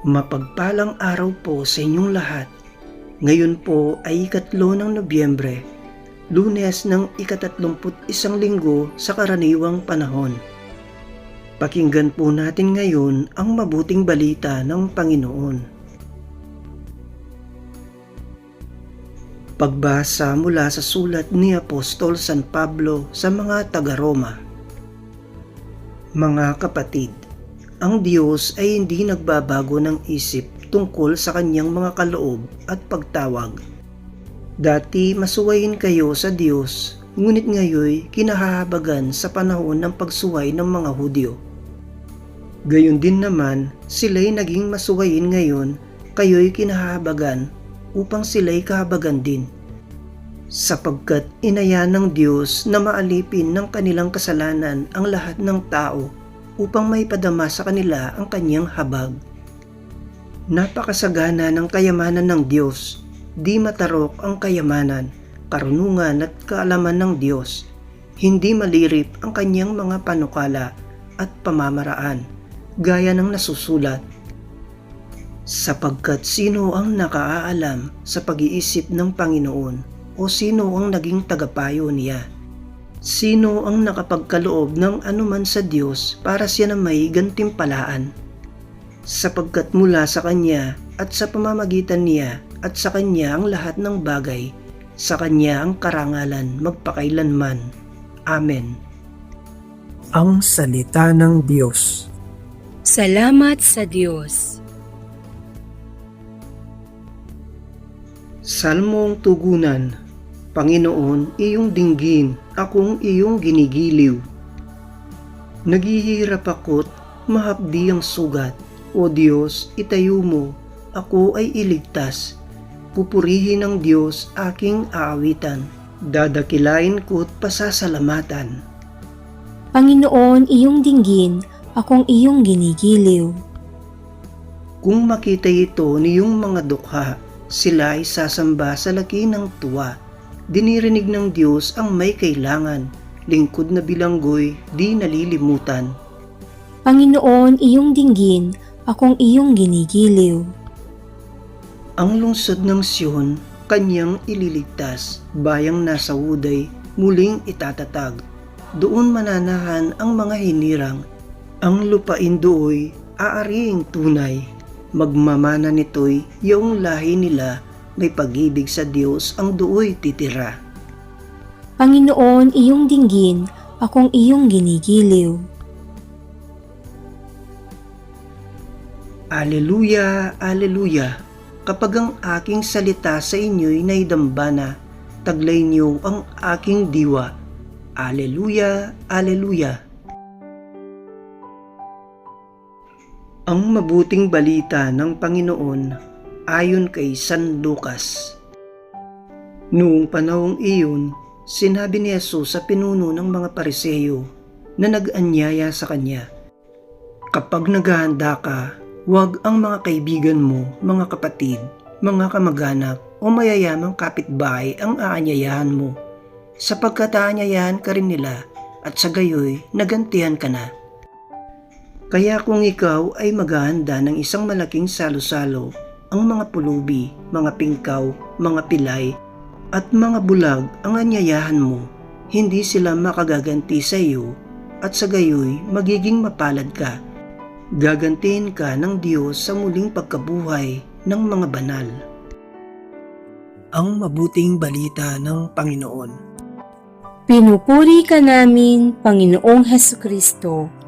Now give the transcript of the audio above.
Mapagpalang araw po sa inyong lahat. Ngayon po ay ikatlo ng Nobyembre, lunes ng ikatatlumput isang linggo sa karaniwang panahon. Pakinggan po natin ngayon ang mabuting balita ng Panginoon. Pagbasa mula sa sulat ni Apostol San Pablo sa mga taga-Roma. Mga kapatid, ang Diyos ay hindi nagbabago ng isip tungkol sa kanyang mga kaloob at pagtawag. Dati masuwayin kayo sa Diyos, ngunit ngayoy kinahahabagan sa panahon ng pagsuway ng mga Hudyo. Gayon din naman, sila'y naging masuwayin ngayon, kayo'y kinahahabagan upang sila'y kahabagan din. Sapagkat inaya ng Diyos na maalipin ng kanilang kasalanan ang lahat ng tao upang may padama sa kanila ang kanyang habag. Napakasagana ng kayamanan ng Diyos, di matarok ang kayamanan, karunungan at kaalaman ng Diyos. Hindi malirip ang kanyang mga panukala at pamamaraan, gaya ng nasusulat. Sapagkat sino ang nakaaalam sa pag-iisip ng Panginoon o sino ang naging tagapayo niya? Sino ang nakapagkaloob ng anuman sa Diyos para siya na may gantimpalaan? Sapagkat mula sa Kanya at sa pamamagitan niya at sa Kanya ang lahat ng bagay, sa Kanya ang karangalan magpakailanman. Amen. Ang Salita ng Diyos Salamat sa Diyos. Salmong Tugunan Panginoon, iyong dinggin, akong iyong ginigiliw. Naghihirap ako't mahapdi ang sugat. O Diyos, itayo mo, ako ay iligtas. Pupurihin ng Diyos aking aawitan. Dadakilain ko't pasasalamatan. Panginoon, iyong dinggin, akong iyong ginigiliw. Kung makita ito niyong mga dukha, sila ay sasamba sa laki ng tuwa. Dinirinig ng Diyos ang may kailangan, lingkod na bilanggoy di nalilimutan. Panginoon, iyong dinggin, akong iyong ginigiliw. Ang lungsod ng Siyon, kanyang ililigtas, bayang nasa uday, muling itatatag. Doon mananahan ang mga hinirang, ang lupain dooy, aariing tunay. Magmamana nito'y yung lahi nila, may pag-ibig sa Diyos ang dooy titira. Panginoon, iyong dinggin, akong iyong ginigiliw. Aleluya, aleluya. Kapag ang aking salita sa inyo'y naidambana, taglay niyo ang aking diwa. Aleluya, aleluya. Ang mabuting balita ng Panginoon ayon kay San Lucas. Noong panahong iyon, sinabi ni Jesus sa pinuno ng mga pariseyo na nag-anyaya sa kanya, Kapag naghahanda ka, huwag ang mga kaibigan mo, mga kapatid, mga kamag-anak o mayayamang kapitbahay ang aanyayahan mo, sapagkat aanyayahan ka rin nila at sa gayoy nagantihan ka na. Kaya kung ikaw ay maghahanda ng isang malaking salo-salo, ang mga pulubi, mga pingkaw, mga pilay, at mga bulag ang anyayahan mo, hindi sila makagaganti sa iyo at sa gayoy magiging mapalad ka. Gagantihin ka ng Diyos sa muling pagkabuhay ng mga banal. Ang mabuting balita ng Panginoon. Pinupuri ka namin, Panginoong Heso Kristo.